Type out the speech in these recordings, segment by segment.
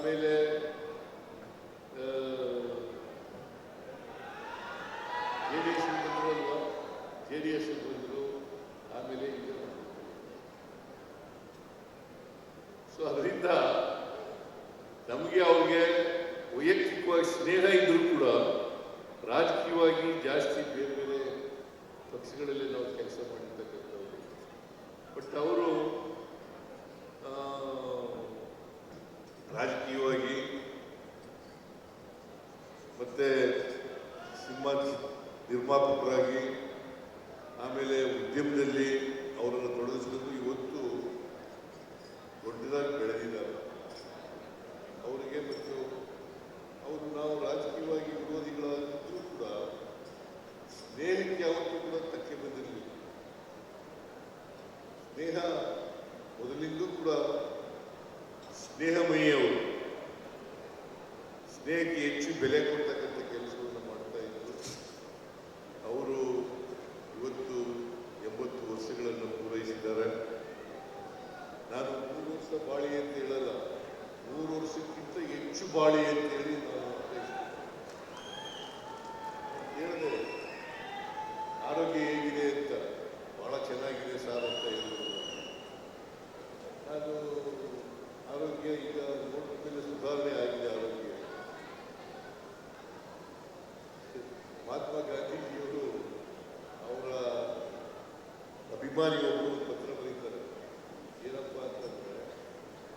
ಆಮೇಲೆ J D S ಬಂದರು ಅಲ್ವಾ? ಜೆ ಡಿ ಎಸ್ ಬಂದರು, ಆಮೇಲೆ ಈಗ ಸೊ ಅದರಿಂದ ನಮಗೆ ಅವ್ರಿಗೆ ವೈಯಕ್ತಿಕವಾಗಿ ಸ್ನೇಹ ಇದ್ರೂ ಕೂಡ ರಾಜಕೀಯವಾಗಿ ಜಾಸ್ತಿ ಬೇರೆ ಬೇರೆ ಪಕ್ಷಗಳಲ್ಲಿ ನಾವು ಕೆಲಸ ಮಾಡಿರ್ತಕ್ಕಂಥವ್ರು ಬಟ್ ಅವರು ರಾಜಕೀಯವಾಗಿ ಮತ್ತೆ ಸಿನಿಮಾ ನಿರ್ಮಾಪಕರಾಗಿ ಆಮೇಲೆ ಉದ್ಯಮದಲ್ಲಿ ಅವರನ್ನು ತೊಡಗಿಸ್ಕೊಂಡು ಇವತ್ತು ದೊಡ್ಡದಾಗಿ ಬೆಳೆದಿದ್ದಾರೆ. ಅವರಿಗೆ ಮತ್ತು ಅವರು ನಾವು ರಾಜಕೀಯವಾಗಿ ವಿರೋಧಿಗಳಾಗಿದ್ದರೂ ಕೂಡ ಸ್ನೇಹಕ್ಕೆ ಯಾವತ್ತೂ ಕೂಡ ತಕ್ಕೆ ಬಂದಿರಲಿಲ್ಲ. ಸ್ನೇಹ ಮೊದಲಿಂದೂ ಕೂಡ ಸ್ನೇಹಮಯಿಯವರು ಸ್ನೇಹಕ್ಕೆ ಹೆಚ್ಚು ಬೆಲೆ ಕೊಡ್ತಕ್ಕಂಥ ಕೆಲಸವನ್ನು ಮಾಡ್ತಾ ಇದ್ರು. ಅವರು ಇವತ್ತು ಎಂಬತ್ತು ವರ್ಷಗಳನ್ನು ಪೂರೈಸಿದ್ದಾರೆ. ನಾನು ಮೂರು ವರ್ಷ ಬಾಳಿ ಅಂತ ಹೇಳಲ್ಲ, ಮೂರು ವರ್ಷಕ್ಕಿಂತ ಹೆಚ್ಚು ಬಾಳಿ ಅಂತ ಹೇಳಿ ನಾನು. ಹೇಳಿದೆ ಆರೋಗ್ಯ ಹೇಗಿದೆ ಅಂತ, ಬಹಳ ಚೆನ್ನಾಗಿದೆ ಸರ್ ಅಂತ ಹೇಳಿದ್ರು. ನಾನು ಆರೋಗ್ಯ ಈಗ ನೋಡಿದ ಮೇಲೆ ಸುಧಾರಣೆ ಆಗಿದೆ ಆರೋಗ್ಯ ಮಹಾತ್ಮ ಗಾಂಧೀಜಿಯವರು ಅವರ ಅಭಿಮಾನಿಯೊಬ್ಬರು ಒಂದು ಪತ್ರ ಬರೀತಾರೆ. ಏನಪ್ಪ ಅಂತಂದ್ರೆ,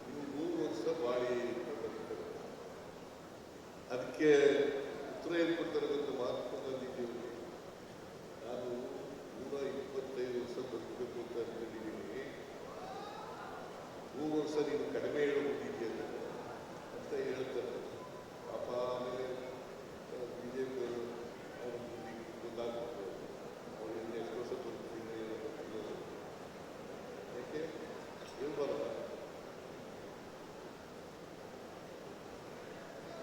ನೀವು ಮೂರು ವರ್ಷ ಬಾಳಿ ಅಂತ ಬರೀತಾರೆ. ಅದಕ್ಕೆ ಉತ್ತರ ಏನು ಕೊಡ್ತಾರೆ ಗೊತ್ತಾ ಮಹಾತ್ಮ ಗಾಂಧೀಜಿಯವರು ನಾನು ನೂರ ಇಪ್ಪತ್ತೈದು ವರ್ಷ ಬದುಕಬೇಕು ಅಂತ ಅನ್ಕೊಂಡಿದ್ದೀನಿ ಮೂರು ವರ್ಷ ನೀನು ಕಡಿಮೆ ಹೇಳ್ಬಿಟ್ಟಿದ್ದೆ ಅಂತ ಹೇಳ್ತಾರೆ ಪಾಪ ಆಮೇಲೆ ಬಿಜೆಪಿ ಅವರು ಗೊತ್ತಾಗ್ತದೆ ಅವ್ರು ಇನ್ನು ಎಷ್ಟು ವರ್ಷ ಬದುಕ್ತೀನಿ ಏನೋ ಗೊತ್ತಿಲ್ಲ. ಯಾಕೆ ಹೇಳ್ಬಾರ್ದ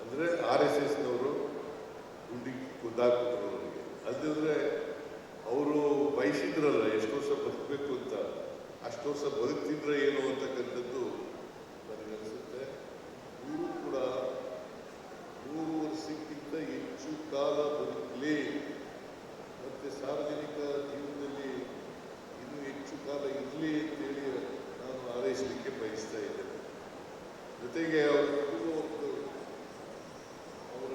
ಅಂದರೆ ಆರ್ ಎಸ್ ಎಸ್ನವರು ಗುಂಡಿಗೆ ಕುದ್ದಾಕ್ಬಿಟ್ರು ಅವರಿಗೆ ಅದಿದ್ರೆ ಅವರು ಬಯಸಿದ್ರಲ್ಲ ಎಷ್ಟು ವರ್ಷ ಬದುಕಬೇಕು ಅಂತ ಅಷ್ಟು ವರ್ಷ ಬದುಕ್ತಿದ್ರೆ ಏನು ಅಂತಕ್ಕಂಥದ್ದು ನನಗನ್ಸುತ್ತೆ ಇವರು ಕೂಡ ನೂರು ವರ್ಷಕ್ಕಿಂತ ಹೆಚ್ಚು ಕಾಲ ಬದುಕಲಿ ಮತ್ತೆ ಸಾರ್ವಜನಿಕ ಜೀವನದಲ್ಲಿ ಇನ್ನೂ ಹೆಚ್ಚು ಕಾಲ ಇರಲಿ ಅಂತೇಳಿ ನಾನು ಹಾರೈಸಲಿಕ್ಕೆ ಬಯಸ್ತಾ ಇದ್ದೇನೆ ಜೊತೆಗೆ ಅವರ ಕುಟುಂಬ ಅವರ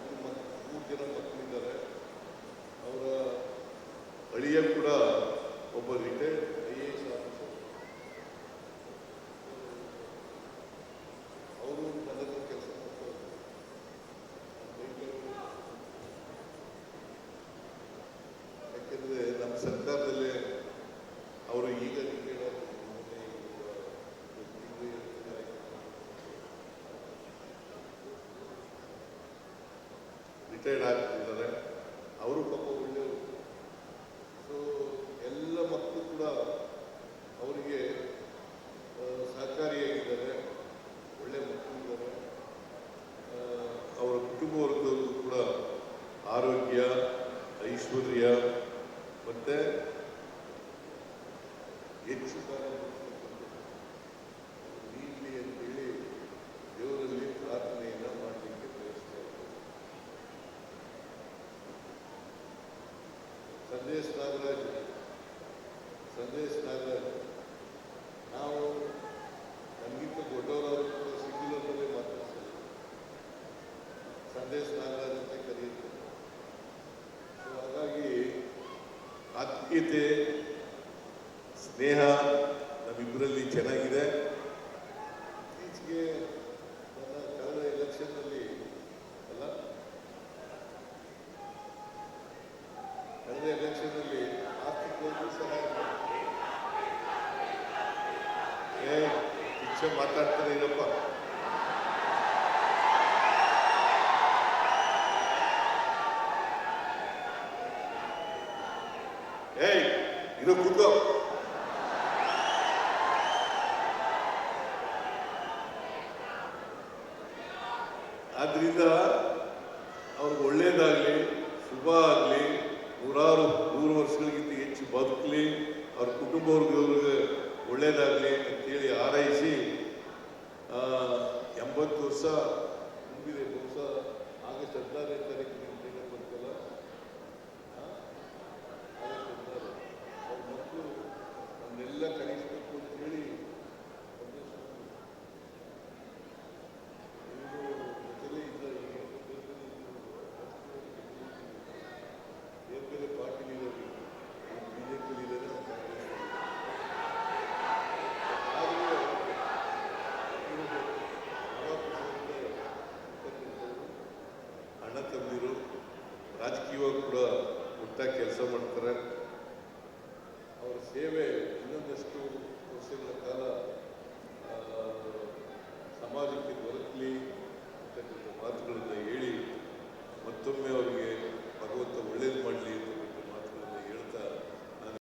ಮೂರು ಮಕ್- ಮೂರು ಜನ ಮಕ್ಕಳಿದ್ದಾರೆ ಅವರ ಅಳಿಯ ಕೂಡ ಒಬ್ಬ retired I A S officer ಅವರು ನನ್ನ ಹತ್ರ ಕೆಲಸ ಮಾಡ್ತಾರೆ ಬೆಂಗಳೂರು ಯಾಕೆಂದ್ರೆ ನಮ್ಮ ಸರ್ಕಾರದಲ್ಲೇ ಅವರು ಈಗ ರಿಟೈರ್ಡ್ ರಿಟೈರ್ಡ್ ಆಗ್ತಿದ್ದಾರೆ ಅವರು ಪಾಪ ಒಳ್ಳೆಯವರು. ಸೊ ಎಲ್ಲ ಮಕ್ಕಳು ಕೂಡ ಅವರಿಗೆ ಸಹಕಾರಿಯಾಗಿದ್ದಾರೆ. ಒಳ್ಳೆ ಮಕ್ಕಳು ಇದ್ದಾರೆ. ಅವರ ಕುಟುಂಬ ವರ್ಗದವರು ಕೂಡ ಆರೋಗ್ಯ, ಐಶ್ವರ್ಯ, ಮತ್ತು ಹೆಚ್ಚು ಕಾಲ ನಾಗರಾಜ್. ನಾವು ದೊಡ್ಡವರಾದರೂ ಕೂಡ ಬಗ್ಗೆ ಮಾತಾಡ್ತೀವಿ ನಾಗರಾಜ್ ಹಾಗಾಗಿ ಆತ್ಮೀಯತೆ ಸ್ನೇಹ ನಮ್ಮಿಬ್ಬರಲ್ಲಿ ಚೆನ್ನಾಗಿದೆ. ಏ ಶಿಕ್ಷೆ ಮಾತಾಡ್ತಾರೆ ಇರಪ್ಪ ಏಯ್ ಇದು ಕೂತ್ಕೋ. ಆದ್ರಿಂದ ಅವ್ರಿಗೆ ಒಳ್ಳೇದಾಗ್ಲಿ, ಶುಭ ಆಗಲಿ, ನೂರಾರು, ನೂರು ವರ್ಷಗಳಿಗಿಂತ ಹೆಚ್ಚು ಬದುಕಲಿ, ಅವ್ರ ಕುಟುಂಬ ವರ್ಗದವ್ರಿಗೆ ಒಳ್ಳೇದಾಗಲಿ ಅಂತೇಳಿ ಹಾರೈಸಿ ಇವಾಗ ಕೂಡ ಒಟ್ಟಾಗಿ ಕೆಲಸ ಮಾಡ್ತಾರೆ. ಅವರ ಸೇವೆ ಇನ್ನೊಂದಷ್ಟು ವರ್ಷಗಳ ಕಾಲ